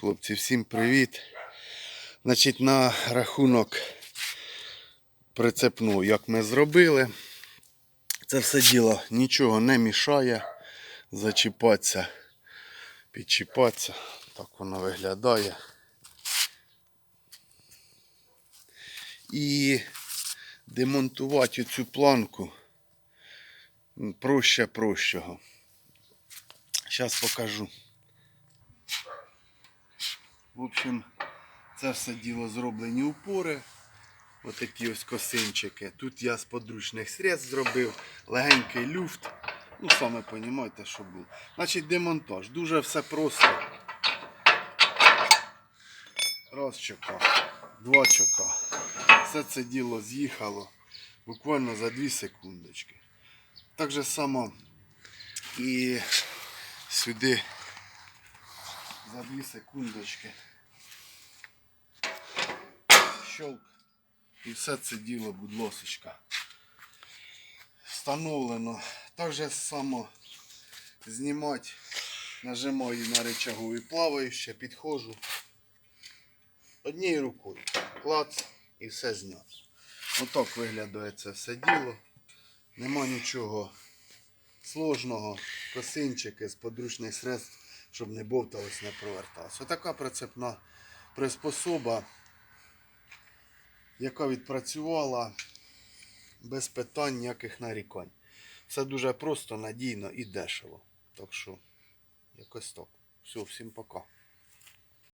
Хлопці, всім привіт. Значить, на рахунок прицепну, як ми зробили. Це все діло нічого не мішає зачіпатися, підчіпатися. Так воно виглядає. І демонтувати цю планку проще прощого. Зараз покажу. В общем, це все діло зроблені упори. Отакі ось косинчики. Тут я з подручних средств зробив легенький люфт. Ну, саме розумієте, що було. Значить, демонтаж. Дуже все просто. Раз чока, два чока. Все це діло з'їхало буквально за 2 секундочки. Так же само і сюди за 2 секундочки. Щелк. І все це діло, будь лосочка. Встановлено. Так же само знімати. Нажимаю на рычагу і плаваю, ще підходжу. Однією рукою. Клац і все знято. Отак виглядає це все діло. Нема нічого сложного. Косинчики з подручних средств, щоб не бовталось, не проверталось. Отака прицепна приспособа, яка відпрацювала без питань ніяких нарікань. Все дуже просто, надійно і дешево. Так що, якось так. Все, всім пока.